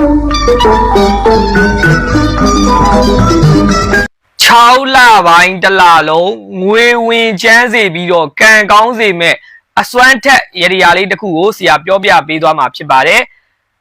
6လပိုင်းတစ်လလုံးငွေဝင်ချမ်းစေပြီးတော့ကံကောင်းစေမဲ့အစွမ်းထက်ရရလေးတစ်ခုကိုဆရာပြောပြပေးသွားမှာဖြစ်ပါတယ်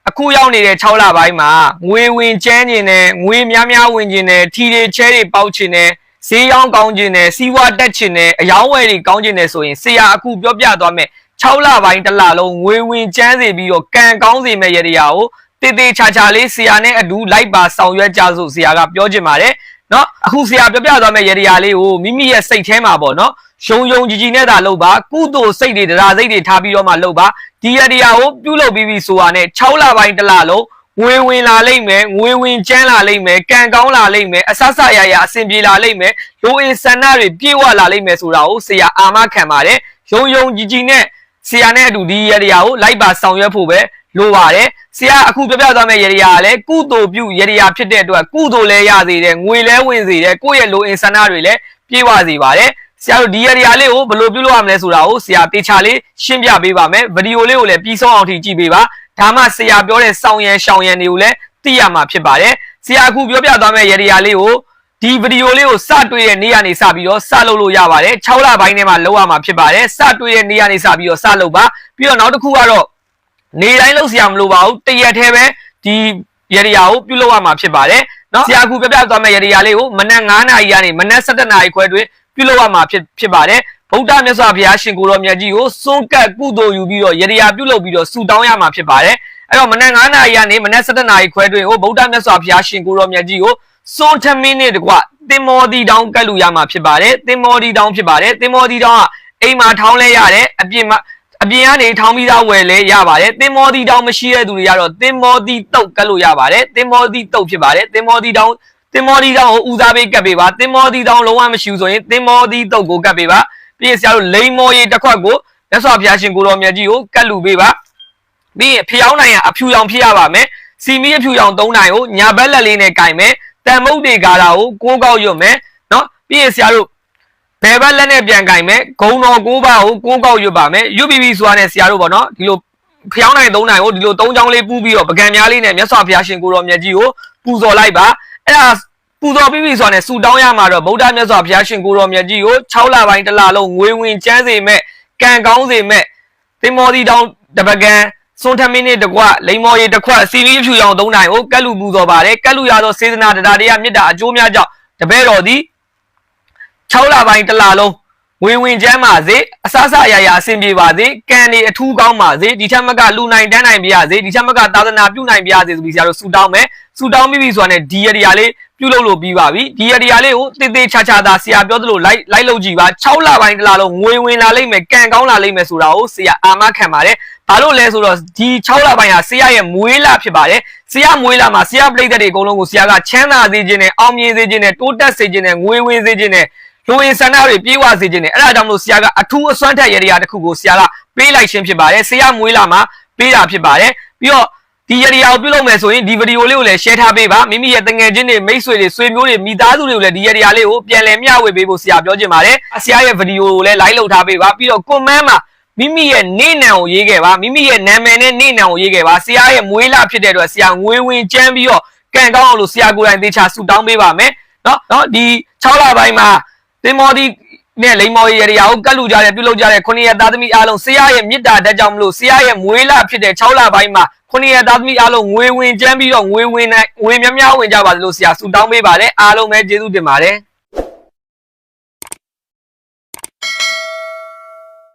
အခုရောက်နေတဲ့6လပိုင်းမှာငွေဝင်ချမ်းခြင်းနဲ့ငွေများများဝင်ခြင်းနဲ့ထီတွေချဲတွေပေါက်ခြင်းနဲ့ဈေးရောင်းကောင်းခြင်းနဲ့စီးပွားတက်ခြင်းနဲ့အယောင်းဝယ်တွေကောင်းခြင်းနဲ့ဆိုရင်ဆရာအခုပြောပြသွားမယ်6လပိုင်းတစ်လလုံးငွေဝင်ချမ်းစေပြီးတော့ကံကောင်းစေမဲ့ရရကို တည်တည်ချာချာလေးဆရာနဲ့အတူလိုက်ပါဆောင်ရွက်ကြစို့ဆရာကပြောချင်ပါတယ်နော်အခုဆရာပြောပြသွားမယ့်ရေရာလေးကိုမိမိရဲ့စိတ်ထဲမှာပေါ့နော်ရုံရုံကြီးကြီးနဲ့သာလုပ်ပါကုသိုလ်စိတ်တွေတရားစိတ်တွေထားပြီးတော့မှလုပ်ပါဒီရေရာကိုပြုလုပ်ပြီးပြီဆိုတာနဲ့6လပိုင်းတစ်လလုံးငွေဝင်လာလိမ့်မယ်ငွေဝင်ကျန်းလာလိမ့်မယ်ကံကောင်းလာလိမ့်မယ်အဆဆရရအဆင်ပြေလာလိမ့်မယ်လိုအင်ဆန္ဒတွေပြည့်ဝလာလိမ့်မယ်ဆိုတာကိုဆရာအာမခံပါတယ်ရုံရုံကြီးကြီးနဲ့ဆရာနဲ့အတူဒီရေရာကိုလိုက်ပါဆောင်ရွက်ဖို့ပဲ လိုပါတယ်ဆရာအခုပြပြသွားမယ့်ရေဒီယာကလည်းကုသိုလ်ပြုရေဒီယာဖြစ်တဲ့အတွက်ကုသိုလ်လည်းရစေတယ်ငွေလည်းဝင်စေတယ်ကိုယ့်ရဲ့လိုအင်ဆန္ဒတွေလည်းပြည့်ဝစေပါတယ်ဆရာတို့ဒီရေဒီယာလေးကိုဘယ်လိုပြုလုပ်ရမလဲဆိုတာကိုဆရာတေချာလေးရှင်းပြပေးပါမယ်ဗီဒီယိုလေးကိုလည်းပြီးဆုံးအောင်ထိကြည့်ပေးပါဒါမှဆရာပြောတဲ့စောင်းရန်ရှောင်းရန်တွေကိုလည်းသိရမှာဖြစ်ပါတယ်ဆရာအခုပြောပြသွားမယ့်ရေဒီယာလေးကိုဒီဗီဒီယိုလေးကိုစတွေ့တဲ့နေ့ကနေစပြီးတော့စလုပ်လို့ရပါတယ်6လပိုင်းထဲမှာလုပ်ရမှာဖြစ်ပါတယ်စတွေ့တဲ့နေ့ကနေစပြီးတော့စလုပ်ပါပြီးတော့နောက်တစ်ခုကတော့ နေတိုင်းလုပ်စရာမလိုပါဘူးတရက်တည်းပဲဒီရေဒီယာကိုပြုလုပ်ရမှာဖြစ်ပါတယ်နော်ဆရာကူပြပြသွားမယ့်ရေဒီယာလေးကိုမနက်9:00နာရီကနေမနက်7:00နာရီခွဲတွင်ပြုလုပ်ရမှာဖြစ်ဖြစ်ပါတယ်ဗုဒ္ဓမြတ်စွာဘုရားရှင်ကိုရောမြတ်ကြီးကိုစွန့်ကပ်ကုသိုလ်ယူပြီးတော့ရေဒီယာပြုလုပ်ပြီးတော့ဆူတောင်းရမှာဖြစ်ပါတယ်အဲ့တော့မနက်9:00နာရီကနေမနက်7:00နာရီခွဲတွင်ဟိုဗုဒ္ဓမြတ်စွာဘုရားရှင်ကိုရောမြတ်ကြီးကိုစွန့်ထမင်းနဲ့တကွတင်မောဒီတောင်းကတ်လို့ရမှာဖြစ်ပါတယ်တင်မောဒီတောင်းဖြစ်ပါတယ်တင်မောဒီတောင်းကအိမ်မှာထောင်းလဲရတယ်အပြင်မှာ အပြင်ကနေထောင်းပြီးသားဝယ်လဲရပါတယ်သင်္မောတီတောင်မရှိတဲ့သူတွေကတော့သင်္မောတီတုတ်ကတ်လို့ရပါတယ်သင်္မောတီတုတ်ဖြစ်ပါတယ်သင်္မောတီတောင်သင်္မောတီတောင်ကိုဦးစားပေးကတ်ပေးပါသင်္မောတီတောင်လုံးဝမရှိဘူးဆိုရင်သင်္မောတီတုတ်ကိုကတ်ပေးပါပြီးရင်ဆရာတို့လိန်မော်ရီတစ်ခွက်ကိုမြတ်စွာဘုရားရှင်ကိုတော်မြတ်ကြီးကိုကတ်လူပေးပါပြီးရင်ဖျောင်းနိုင်ရအဖြူရောင်ဖြစ်ရပါမယ်စီမီအဖြူရောင်၃နိုင်ကိုညာဘက်လက်လေးနဲ့ကင်မယ်တန်မုတ်တွေကာတာကိုကိုးကောက်ရွတ်မယ်နော်ပြီးရင်ဆရာတို့ ဘယ်ဘက်လက်နဲ့ပြန်ကင်မယ်ဂုံတော်ကိုးပါးကိုကိုးကောက်ရွတ်ပါမယ်ရွတ်ပြီးပြီဆိုတာနဲ့ဆရာတို့ပေါ့နော်ဒီလိုဖျောင်းနိုင်သုံးနိုင်ကိုဒီလိုသုံးချောင်းလေးပူးပြီးတော့ပကံများလေးနဲ့မြတ်စွာဘုရားရှင်ကိုတော်မြတ်ကြီးကိုပူဇော်လိုက်ပါအဲ့ဒါပူဇော်ပြီးပြီဆိုတာနဲ့ဆူတောင်းရမှာတော့ဗုဒ္ဓမြတ်စွာဘုရားရှင်ကိုတော်မြတ်ကြီးကို6လပိုင်းတစ်လလုံးငွေဝင်ကျန်းစေမဲ့ကံကောင်းစေမဲ့သင်္မောဒီတောင်တပကံစွန်ထမင်းနဲ့တကွလိမ္မော်ရီတစ်ခွက်စီမီဖြူရောင်သုံးနိုင်ကိုကတ်လူပူဇော်ပါတယ်ကတ်လူရသောစေတနာတရားတရားမေတ္တာအကျိုးများကြောင့်တပည့်တော်သည် 6လပိုင်းတစ်လလုံးဝေဝင်ချမ်းပါစေအဆအဆအရာရာအဆင်ပြေပါစေကံနေအထူးကောင်းပါစေဒီချက်မကလူနိုင်တန်းနိုင်ပြရစေဒီချက်မကသာသနာပြုနိုင်ပြရစေဆိုပြီးဆရာတို့ဆူတောင်းမယ်ဆူတောင်းပြီးပြီဆိုတာနဲ့ဒီရတရားလေးပြုလုပ်လို့ပြီးပါပြီဒီရတရားလေးကိုတေးသေးချာချာသာဆရာပြောသလိုလိုက်လိုက်လုပ်ကြည့်ပါ6လပိုင်းတစ်လလုံးငွေဝင်လာလိမ့်မယ်ကံကောင်းလာလိမ့်မယ်ဆိုတာကိုဆရာအာမခံပါတယ်ဘာလို့လဲဆိုတော့ဒီ6လပိုင်းဟာဆရာရဲ့မွေးလဖြစ်ပါတယ်ဆရာမွေးလမှာဆရာပြိတ္တတွေအကုန်လုံးကိုဆရာကချမ်းသာစေခြင်းနဲ့အောင်မြင်စေခြင်းနဲ့တိုးတက်စေခြင်းနဲ့ငွေဝင်စေခြင်းနဲ့ လူဝင်ဆန္ဒတွေပြေးဝစေခြင်းနဲ့အဲ့ဒါကြောင့်မလို့ဆရာကအထူးအစွမ်းထက်ရရတစ်ခုကိုဆရာကပေးလိုက်ခြင်းဖြစ်ပါတယ်ဆရာမွေးလာမှာပေးတာဖြစ်ပါတယ်ပြီးတော့ဒီရရကိုပြုလုပ်မယ်ဆိုရင်ဒီဗီဒီယိုလေးကိုလည်း share ထားပေးပါမိမိရဲ့တငယ်ချင်းတွေမိတ်ဆွေတွေဆွေမျိုးတွေမိသားစုတွေကိုလည်းဒီရရလေးကိုပြန်လည်မျှဝေပေးဖို့ဆရာပြောချင်ပါတယ်ဆရာရဲ့ဗီဒီယိုကိုလည်း like လုပ်ထားပေးပါပြီးတော့ comment မှာမိမိရဲ့နေနံကိုရေးခဲ့ပါမိမိရဲ့နာမည်နဲ့နေနံကိုရေးခဲ့ပါဆရာရဲ့မွေးလာဖြစ်တဲ့အတွက်ဆရာငွေဝင်ကျန်းပြီးတော့ကံကောင်းအောင်လို့ဆရာကိုယ်တိုင်သေချာဆုတောင်းပေးပါမယ်နော်နော်ဒီ6လပိုင်းမှာ သင်္မောဒီနဲ့လိမ္မော်ရရရာကိုကတ်လူကြတဲ့ပြုလုပ်ကြတဲ့ခုနှစ်ရက်သားသမီးအားလုံးဆရာရဲ့မေတ္တာတက်ကြောင့်မလို့ဆရာရဲ့မွေးလဖြစ်တဲ့6လပိုင်းမှာခုနှစ်ရက်သားသမီးအားလုံးငွေဝင်ကျန်းပြီးတော့ငွေဝင်နိုင်ငွေများများဝင်ကြပါသလိုဆရာဆုတောင်းပေးပါတယ်အားလုံးပဲကျေးဇူးတင်ပါတယ်